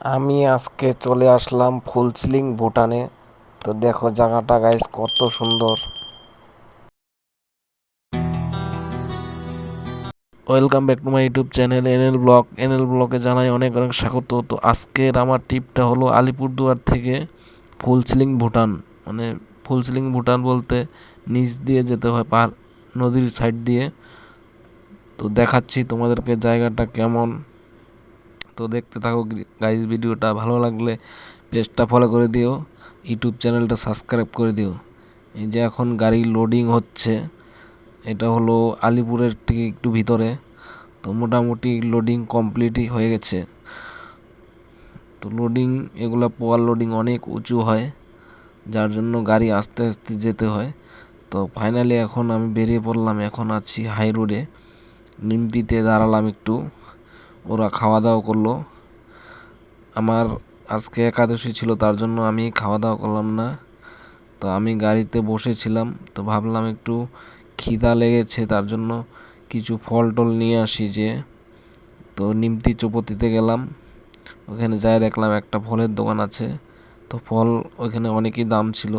আমি আজকে চলে আসলাম ফুলসিলিং ভুটানে। তো দেখো জায়গাটা গাইস কত সুন্দর। Welcome back to my YouTube channel N L blog N L ব্লগে জানাই অনেক অনেক স্বাগত। তো আজকের আমার ট্রিপটা হলো আলিপুরদুয়ার থেকে ফুলসিলিং ভুটান। মানে ফুলসিলিং ভুটান বলতে নিচ দিয়ে যেতে হয় পার নদীর সাইড দিয়ে। তো দেখাচ্ছি তোমাদেরকে জায়গাটা কেমন। তো দেখতে থাকো গাইজ ভিডিওটা ভালো লাগলে পেজটা ফলো করে দিও ইউটিউব চ্যানেলটা সাবস্ক্রাইব করে দিও। এই যে এখন গাড়ি লোডিং হচ্ছে, এটা হলো আলিপুরের থেকে একটু ভিতরে, তো মোটামুটি লোডিং কমপ্লিটই হয়ে গেছে। তো লোডিং এগুলো পোয়ার লোডিং অনেক উঁচু হয়, যার জন্য গাড়ি আস্তে আস্তে যেতে হয়। তো ফাইনালি এখন আমি বেরিয়ে পড়লাম, এখন আছি হাই রোডে নিমতিতে দাঁড়ালাম একটু। ওরা খাওয়া দাওয়া করল। আমার আজকে একাদশী ছিল, তার জন্য আমি খাওয়া দাওয়া করলাম না। তো আমি গাড়িতে বসেছিলাম, তো ভাবলাম একটু খিদা লেগেছে, তার জন্য কিছু ফল টল নিয়ে আসি যে। তো নিমতি চৌপতিতে গেলাম, ওখানে যাই দেখলাম একটা ফলের দোকান আছে। তো ফল ওইখানে অনেকই দাম ছিল,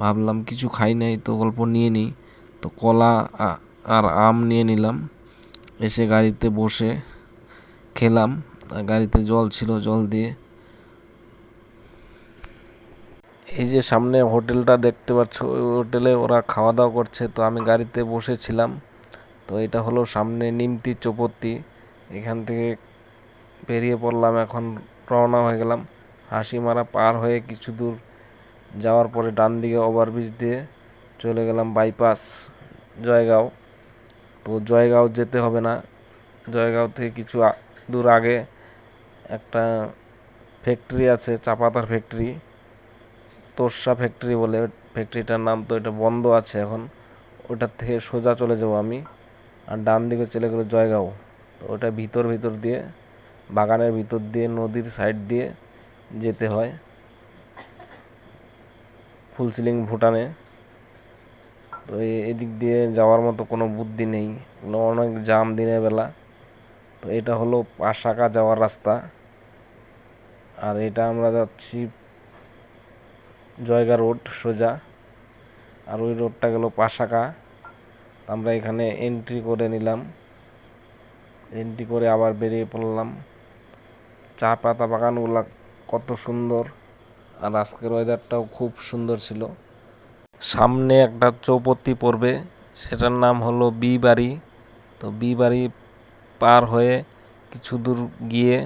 ভাবলাম কিছু খাই নাই, তো অল্প নিয়ে নিই। তো কলা আর আম নিয়ে নিলাম, এসে গাড়িতে বসে খেলাম, গাড়িতে জল ছিল, জল দিয়ে। এই যে সামনে হোটেলটা দেখতে পাচ্ছ, ওই হোটেলে ওরা খাওয়া দাওয়া করছে, তো আমি গাড়িতে বসেছিলাম। তো এটা হলো সামনে নিমতি চৌপত্তি, এখান থেকে বেরিয়ে পড়লাম, এখন রওনা হয়ে গেলাম। হাসিমারা পার হয়ে কিছু দূর যাওয়ার পরে ডান দিকে ওভারব্রিজ দিয়ে চলে গেলাম বাইপাস জয়গাঁও। তো জয়গাঁও যেতে হবে না, জয়গাঁও থেকে কিছু দূর আগে একটা ফ্যাক্টরি আছে চা পাতার ফ্যাক্টরি তোরসা ফ্যাক্টরি বলে ফ্যাক্টরিটার নাম তো এটা বন্ধ আছে এখন। ওটার থেকে সোজা চলে যাব আমি, আর ডান দিকে চলে গেলো জয়গাঁও। তো ওটা ভিতর ভিতর দিয়ে, বাগানের ভিতর দিয়ে, নদীর সাইড দিয়ে যেতে হয়। ফুলসিলিং ভুটানে। তো এদিক দিয়ে যাওয়ার মতো কোনো বুদ্ধি নেই। অনেক জাম দিনের বেলা। তো এটা হলো পাশাকা যাওয়ার রাস্তা। আর এটা আমরা যাচ্ছি জয়গা রোড, সোজা। আর ওই রোডটা গেল পাশাকা। আমরা এখানে এন্ট্রি করে নিলাম। এন্ট্রি করে আবার বেরিয়ে পড়লাম। চা পাতা বাগানগুলো কত সুন্দর। আর আজকের ওয়েদারটাও খুব সুন্দর ছিল। সামনে একটা চৌপতি পড়বে। সেটার নাম হলো বি বাড়ি তো বি বাড়ি পার হয়ে কিছু দূর গিয়ে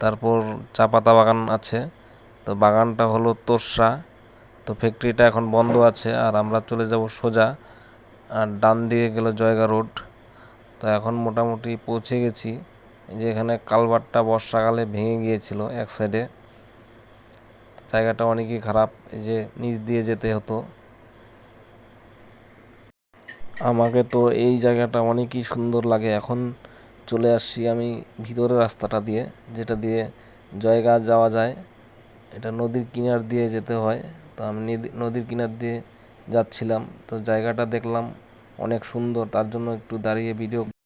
তারপর চা পাতা বাগান আছে। তো বাগানটা হলো তোরসা তো ফ্যাক্টরিটা এখন বন্ধ আছে আর আমরা চলে যাব সোজা। আর ডান দিকে গেল জয়গা রোড। তো এখন মোটামুটি পৌঁছে গেছি। যে এখানে কালভারটা বর্ষাকালে ভেঙে গিয়েছিল এক সাইডে জায়গাটা অনেকই খারাপ। এই যে নিচ দিয়ে যেতে হতো। আমাকে তো এই জায়গাটা অনেকই সুন্দর লাগে। এখন চলে আসছি আমি ভিতরে রাস্তাটা দিয়ে, যেটা দিয়ে জয়গা যাওয়া যায়। এটা নদীর কিনার দিয়ে যেতে হয়। তো আমি নদীর কিনার দিয়ে যাচ্ছিলাম। তো জায়গাটা দেখলাম অনেক সুন্দর, তার জন্য একটু দাঁড়িয়ে ভিডিও